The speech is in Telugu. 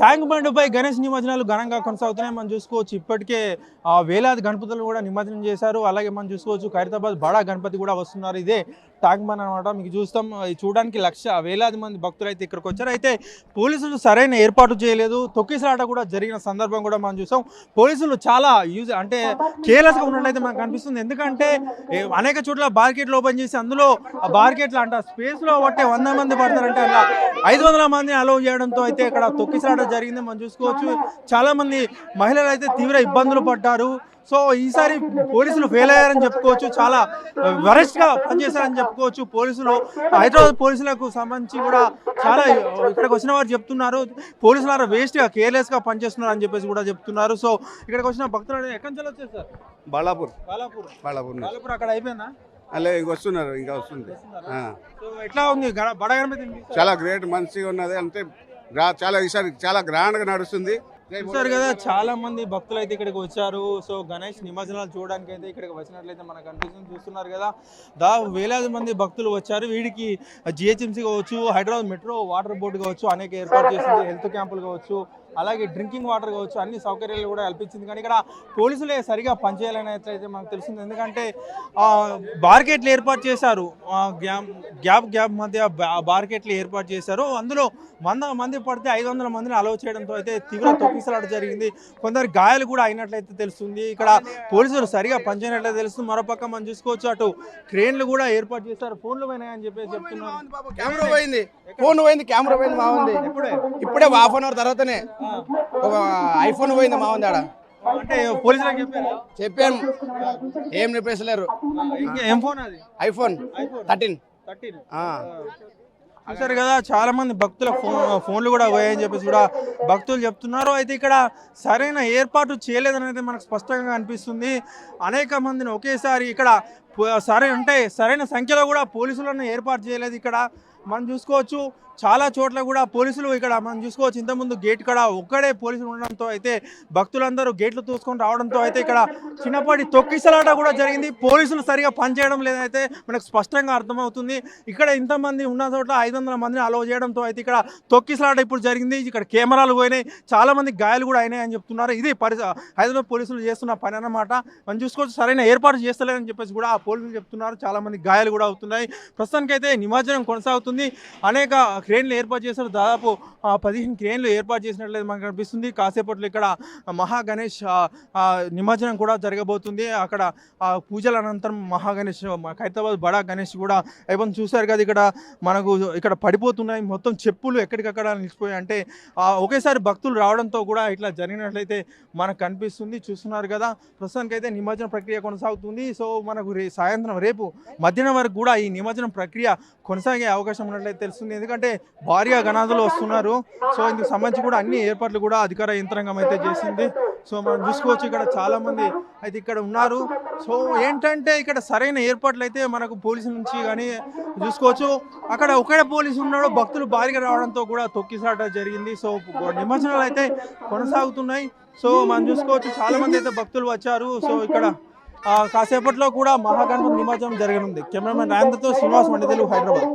ట్యాంక్ బండ్పై గణేష్ నిమజ్జనాలు ఘనంగా కొనసాగుతున్నాయి. మనం చూసుకోవచ్చు ఇప్పటికే వేలాది గణపతులు కూడా నిమజ్జనం చేశారు. అలాగే మనం చూసుకోవచ్చు ఖైరతాబాద్ బడా గణపతి కూడా వస్తున్నారు. ఇదే ట్యాంక్ బండ్ అనమాట. మీకు చూస్తాం చూడడానికి లక్ష వేలాది మంది భక్తులు అయితే ఇక్కడికి వచ్చారు. అయితే పోలీసులు సరైన ఏర్పాటు చేయలేదు. తొక్కిసలాట కూడా జరిగిన సందర్భం కూడా మనం చూసాం. పోలీసులు చాలా యూజ్ అంటే కేర్లెస్గా ఉన్నట్లయితే మనకు అనిపిస్తుంది. ఎందుకంటే అనేక చోట్ల బార్కెట్లు ఓపెన్ చేసి అందులో ఆ బార్కెట్లు అంట స్పేస్లో పట్టే వంద మంది పడతారంటే. అలా ఐదు వందల మంది అలౌ చేయడంతో అయితే ఇక్కడ తొక్కిసలాట జరిగింది. మనం చూసుకోవచ్చు. చాలామంది మహిళలు అయితే తీవ్ర ఇబ్బందులు పడ్డారు. సో ఈసారి పోలీసులు ఫెయిల్ అయ్యారని చెప్పుకోవచ్చు. చాలా వరెస్ట్గా పనిచేశారని చెప్పుకోవచ్చు పోలీసులు. హైదరాబాద్ పోలీసులకు సంబంధించి కూడా చాలా ఇక్కడికి వచ్చిన వారు చెప్తున్నారు. పోలీసులు వేస్ట్గా కేర్లెస్గా పనిచేస్తున్నారు అని చెప్పేసి కూడా చెప్తున్నారు. సో ఇక్కడికి వచ్చిన భక్తులు ఎక్కడి నుంచి వచ్చారు సార్? బాలాపూర్. బాలాపూర్. బాలాపూర్. బాలాపూర్ అక్కడ అయిపోయిందా? అలా ఇంక వస్తున్నారు ఇంకా వస్తుంది ఎట్లా ఉంది? చాలా గ్రేట్ మంచిగా ఉన్నది. అంటే చాలా ఈసారి చాలా గ్రాండ్గా నడుస్తుంది. చూసారు కదా చాలా మంది భక్తులు అయితే ఇక్కడికి వచ్చారు. సో గణేష్ నిమజ్జనాలు చూడడానికి అయితే ఇక్కడికి వచ్చినట్లయితే మనకు అనిపిస్తుంది. చూస్తున్నారు కదా దా వేలాది మంది భక్తులు వచ్చారు. వీడికి జిహెచ్ఎంసీ కావచ్చు హైదరాబాద్ మెట్రో వాటర్ బోర్డు కావచ్చు అనేక ఏర్పాటు చేసింది హెల్త్ క్యాంపులు కావచ్చు అలాగే డ్రింకింగ్ వాటర్ కావచ్చు అన్ని సౌకర్యాలు కూడా కల్పించింది. కానీ ఇక్కడ పోలీసులే సరిగా పనిచేయాలని అయితే మనకు తెలిసింది. ఎందుకంటే ఆ, బార్కెట్లు ఏర్పాటు చేశారు. గ్యాప్ గ్యాప్ గ్యాప్ మధ్య బార్కెట్లు ఏర్పాటు చేశారు. అందులో వంద మంది పడితే ఐదు వందల మందిని అలౌ చేయడంతో అయితే తీవ్ర తొక్కిసలాట జరిగింది. కొందరు గాయాలు కూడా అయినట్లయితే తెలుస్తుంది. ఇక్కడ పోలీసులు సరిగా పనిచేయనట్లయితే తెలుస్తుంది. మరోపక్క మనం చూసుకోవచ్చు అటు క్రేన్లు కూడా ఏర్పాటు చేశారు. ఫోన్లు పోయినాయని చెప్పేసి చెప్తున్నారు. కెమెరా పోయింది. ఫోన్ పోయింది కెమెరా పోయింది మా ఉంది. ఇప్పుడే ఇప్పుడే హాఫ్ అన్ అవర్ తర్వాతనే. ఒక ఐఫోన్ పోయింది మా ఉంది ఆడ. చెప్పాను. ఏం ఫోన్ అది? IPhone thirteen. చూసారు కదా చాలా మంది భక్తుల ఫోన్ ఫోన్లు కూడా పోయాయని చెప్పేసి కూడా భక్తులు చెప్తున్నారు. అయితే ఇక్కడ సరైన ఏర్పాటు చేయలేదని అయితే మనకు స్పష్టంగా అనిపిస్తుంది. అనేక మందిని ఒకేసారి ఇక్కడ సరే అంటే సరైన సంఖ్యలో కూడా పోలీసులను ఏర్పాటు చేయలేదు ఇక్కడ. మనం చూసుకోవచ్చు చాలా చోట్ల కూడా పోలీసులు ఇక్కడ మనం చూసుకోవచ్చు. ఇంతకుముందు గేట్ కాడ ఒక్కడే పోలీసులు ఉండడంతో అయితే భక్తులందరూ గేట్లు చూసుకొని రావడంతో అయితే ఇక్కడ చిన్నపాటి తొక్కిసలాట కూడా జరిగింది. పోలీసులు సరిగా పనిచేయడం లేదైతే మనకు స్పష్టంగా అర్థమవుతుంది. ఇక్కడ ఇంతమంది ఉన్న చోట్ల ఐదు వందల మందిని అలవ్ చేయడంతో అయితే ఇక్కడ తొక్కిసలాట ఇప్పుడు జరిగింది. ఇక్కడ కెమెరాలు పోయినాయి. చాలా మంది గాయాలు కూడా అయినాయి అని చెప్తున్నారు. ఇది పరి హైదరాబాద్ పోలీసులు చేస్తున్న పని అన్నమాట. మనం చూసుకోవచ్చు సరైన ఏర్పాటు చేస్తలేదని చెప్పేసి కూడా పోలీసులు చెప్తున్నారు. చాలామంది గాయాలు కూడా అవుతున్నాయి. ప్రస్తుతానికైతే నిమజ్జనం కొనసాగుతుంది. అనేక క్రేన్లు ఏర్పాటు చేశారు. దాదాపు పదిహేను క్రేన్లు ఏర్పాటు చేసినట్లయితే మనకు కనిపిస్తుంది. కాసేపట్లో ఇక్కడ మహాగణేష్ నిమజ్జనం కూడా జరగబోతుంది. అక్కడ ఆ పూజల అనంతరం మహాగణేష్ ఖైరతాబాద్ బడా గణేష్ కూడా అయిపోయింది చూశారు కదా? ఇక్కడ మనకు ఇక్కడ పడిపోతున్నాయి. మొత్తం చెప్పులు ఎక్కడికక్కడ నిలిచిపోయాయి. అంటే ఒకేసారి భక్తులు రావడంతో కూడా ఇట్లా జరిగినట్లయితే మనకు కనిపిస్తుంది. చూస్తున్నారు కదా? ప్రస్తుతానికైతే నిమజ్జన ప్రక్రియ కొనసాగుతుంది. సో మనకు రేస్ సాయంత్రం రేపు మధ్యాహ్నం వరకు కూడా ఈ నిమజ్జనం ప్రక్రియ కొనసాగే అవకాశం ఉన్నట్లయితే తెలుస్తుంది. ఎందుకంటే భారీగా గణాదులు వస్తున్నారు. సో ఇందుకు సంబంధించి కూడా అన్ని ఏర్పాట్లు కూడా అధికార యంత్రాంగం అయితే చేసింది. సో మనం చూసుకోవచ్చు ఇక్కడ చాలామంది అయితే ఇక్కడ ఉన్నారు. సో ఏంటంటే ఇక్కడ సరైన ఏర్పాట్లు అయితే మనకు పోలీసుల నుంచి కానీ చూసుకోవచ్చు. అక్కడ ఒకడే పోలీసు ఉన్నాడు. భక్తులు భారీగా రావడంతో కూడా తొక్కిసాట జరిగింది. సో నిమజ్జనాలు అయితే కొనసాగుతున్నాయి. సో మనం చూసుకోవచ్చు చాలా మంది అయితే భక్తులు వచ్చారు. సో ఇక్కడ కాసేపట్లో కూడా మహాగణపతి నిమజ్జనం జరగనుంది. కెమెరామెన్ రాయంద్రతో శ్రీనివాస్ మండి హైదరాబాద్.